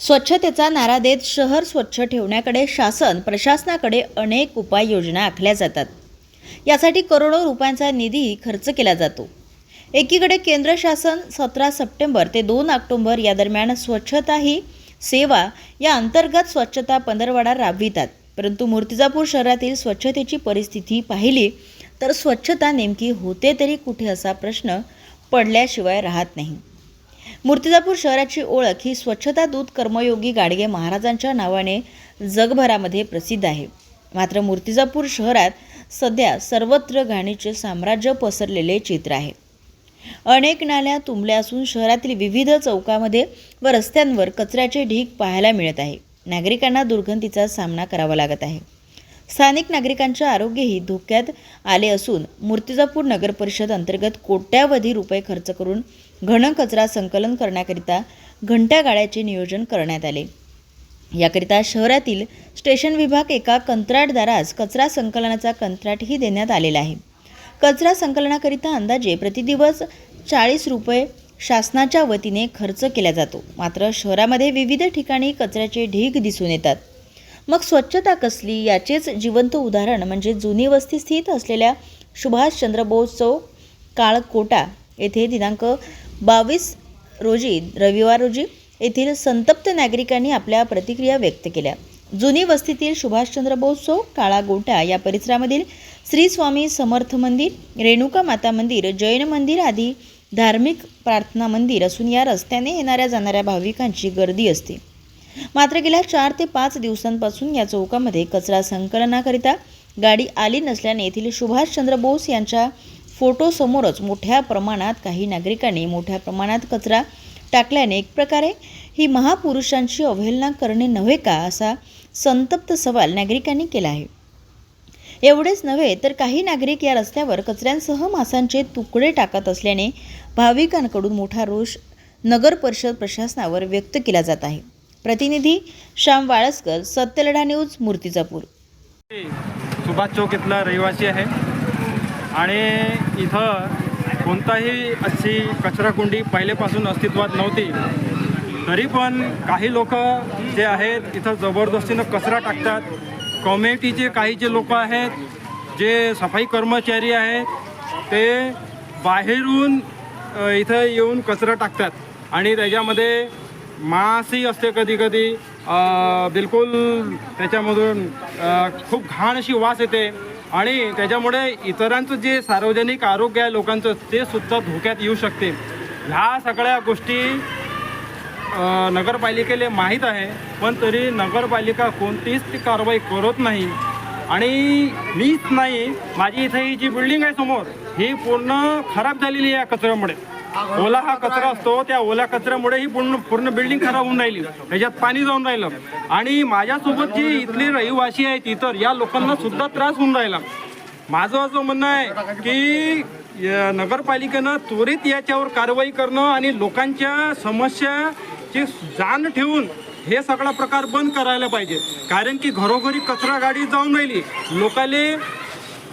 स्वच्छतेचा नारा देत शहर स्वच्छ ठेवण्याकडे शासन प्रशासनाकडे अनेक उपाययोजना आखल्या जातात. यासाठी करोडो रुपयांचा निधी खर्च केला जातो. एकीकडे केंद्र शासन सतरा सप्टेंबर ते दोन ऑक्टोबर या दरम्यान स्वच्छता ही सेवा या अंतर्गत स्वच्छता पंधरवडा राबवितात. परंतु मूर्तिजापूर शहरातील स्वच्छतेची परिस्थिती पाहिली तर स्वच्छता नेमकी होते तरी कुठे असा प्रश्न पडल्याशिवाय राहत नाही. मूर्तिजापूर शहराची ओळख ही स्वच्छता दूत कर्मयोगी गाडगे महाराजांच्या नावाने जगभरामध्ये प्रसिद्ध आहे. मात्र मूर्तिजापूर शहरात सध्या सर्वत्र घाणीचे साम्राज्य पसरलेले चित्र आहे. अनेक नाल्या तुंबल्या असून शहरातील विविध चौकामध्ये व रस्त्यांवर कचऱ्याचे ढीग पाहायला मिळत आहे. नागरिकांना दुर्गंधीचा सामना करावा लागत आहे. स्थानिक नागरिकांचे आरोग्यही धोक्यात आले असून मूर्तिजापूर नगर परिषद अंतर्गत कोट्यावधी रुपये खर्च करून घन कचरा संकलन करण्याकरिता घंट्या गाड्याचे नियोजन करण्यात आले. याकरिता शहरातील स्टेशन विभाग एका कंत्राटदारास कचरा संकलनाचा कंत्राटही देण्यात आलेला आहे. कचरा संकलनाकरिता अंदाजे प्रतिदिवस चाळीस रुपये शासनाच्या वतीने खर्च केला जातो. मात्र शहरामध्ये विविध ठिकाणी कचऱ्याचे ढीग दिसून येतात. मग स्वच्छता कसली? याचेच जिवंत उदाहरण म्हणजे जुनी वस्ती स्थित असलेल्या सुभाषचंद्र बोस चौक काळकोटा येथे दिनांक बावीस रोजी रविवार रोजी येथील संतप्त नागरिकांनी आपल्या प्रतिक्रिया व्यक्त केल्या. जुनी वस्तीतील सुभाषचंद्र बोस चौक काळा गोटा या परिसरामधील श्री स्वामी समर्थ मंदिर रेणुका माता मंदिर जैन मंदिर आदी धार्मिक प्रार्थना मंदिर असून या रस्त्याने येणाऱ्या जाणाऱ्या भाविकांची गर्दी असते. मात्र गेल्या चार ते पाच दिवसांपासून या चौकामध्ये कचरा संकलनाकरिता गाडी आली नसल्याने येथील सुभाषचंद्र बोस यांच्या फोटोसमोरच मोठ्या प्रमाणात काही नागरिकांनी मोठ्या प्रमाणात कचरा टाकल्याने एक प्रकारे ही महापुरुषांची अवहेलना करणे नव्हे का असा संतप्त सवाल नागरिकांनी केला आहे. एवढेच नव्हे तर काही नागरिक या रस्त्यावर कचऱ्यांसह मासांचे तुकडे टाकत असल्याने भाविकांकडून मोठा रोष नगर परिषद प्रशासनावर व्यक्त केला जात आहे. प्रतिनिधी श्याम वाळसकर सत्यलढा न्यूज मूर्तिजापूर. सुभाष चौक इथला रहिवासी आहे. आणि इथं कोणताही अशी कचराकुंडी पहिलेपासून अस्तित्वात नव्हती. तरी पण काही लोक जे आहेत इथं जबरदस्तीनं कचरा टाकतात. कॉमेटीचे काही जे लोक आहेत जे सफाई कर्मचारी आहेत ते बाहेरून इथं येऊन कचरा टाकतात. आणि त्याच्यामध्ये मासही असते कधी कधी बिलकुल त्याच्यामधून खूप घाण अशी वास येते. आणि त्याच्यामुळे इतरांचं जे सार्वजनिक आरोग्य आहे लोकांचं ते सुद्धा धोक्यात येऊ शकते. ह्या सगळ्या गोष्टी नगरपालिकेला माहीत आहे पण तरी नगरपालिका कोणतीच ती कारवाई करत नाही. आणि मीच नाही माझी इथे ही जी बिल्डिंग आहे समोर ही पूर्ण खराब झालेली आहे या कचऱ्यामुळे. ओला हा कचरा असतो त्या ओल्या कचऱ्यामुळे ही पूर्ण पूर्ण बिल्डिंग खराब होऊन राहिली. त्याच्यात पाणी जाऊन राहिलं. आणि माझ्यासोबत जी इथली रहिवासी आहेत इतर या लोकांना सुद्धा त्रास होऊन राहिला. माझं असं म्हणणं आहे की नगरपालिकेनं त्वरित याच्यावर कारवाई करणं आणि लोकांच्या समस्याची जाण ठेवून हे सगळा प्रकार बंद करायला पाहिजे. कारण की घरोघरी कचरा गाडी जाऊन राहिली. लोकाले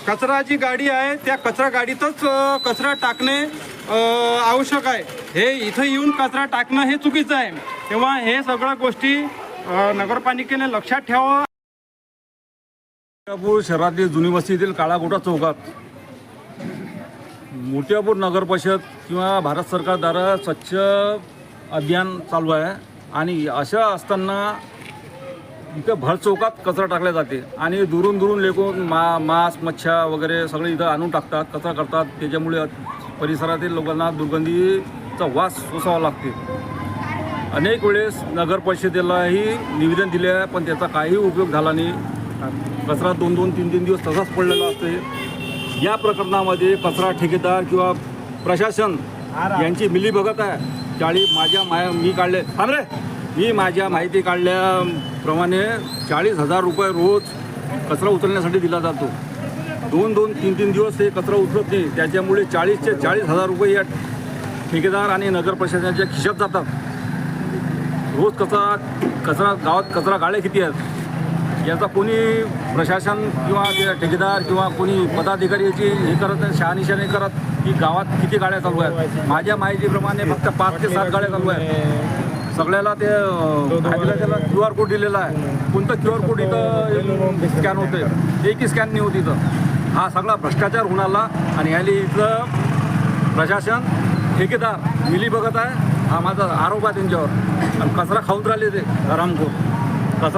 कचरा जी गाडी आहे त्या कचरा गाडीतच कचरा टाकणे आवश्यक आहे. हे इथं येऊन कचरा टाकणं हे चुकीचं आहे. तेव्हा हे सगळ्या गोष्टी नगरपालिकेने लक्षात ठेवावं. मोठ्यापूर शहरातील जुनी वस्तीतील काळागोटा चौकात मोठ्यापूर नगर परिषद किंवा भारत सरकारद्वारा स्वच्छ अभियान चालू आहे. आणि अशा असताना इथं भरचौकात कचरा टाकला जाते. आणि दुरून दुरून लेकून मा मांस मच्छ्या वगैरे सगळे इथं आणून टाकतात कचरा करतात. त्याच्यामुळे परिसरातील लोकांना दुर्गंधीचा वास सोसावा लागते. अनेक वेळेस नगर परिषदेलाही निवेदन दिले आहे पण त्याचा काही उपयोग झाला नाही. कचरा दोन दोन तीन तीन दिवस तसाच पडलेला असते. या प्रकरणामध्ये कचरा ठेकेदार किंवा प्रशासन यांची मिलीभगत आहे. चाळी माझ्या माया मी काढले. थांब रे. मी माझ्या माहिती काढल्याप्रमाणे चाळीस हजार रुपये रोज कचरा उचलण्यासाठी दिला जातो. दोन दोन तीन तीन दिवस हे कचरा उचलत नाही. त्याच्यामुळे चाळीसचे चाळीस हजार रुपये या ठेकेदार आणि नगर प्रशासनाच्या खिशात जातात. रोज कचरा कचरा गावात कचरा गाड्या किती आहेत? याचा कोणी प्रशासन किंवा ठेकेदार किंवा कोणी पदाधिकारी याची हे करत नाही शहानिशा नाही करत की गावात किती गाड्या चालू आहेत? माझ्या माहितीप्रमाणे फक्त पाच ते सात गाड्या चालू आहेत. सगळ्याला ते त्याला क्यू आर कोड दिलेला आहे. कोणतं क्यू आर कोड इथं स्कॅन होते एकही स्कॅन नाही होत इथं. हा सगळा भ्रष्टाचार आला आणि ह्याली इथलं प्रशासन ठेकेदार मिली बघत आहे. हा माझा आरोप आहे त्यांच्यावर. आणि कचरा खाऊन राहिले ते आरामखोर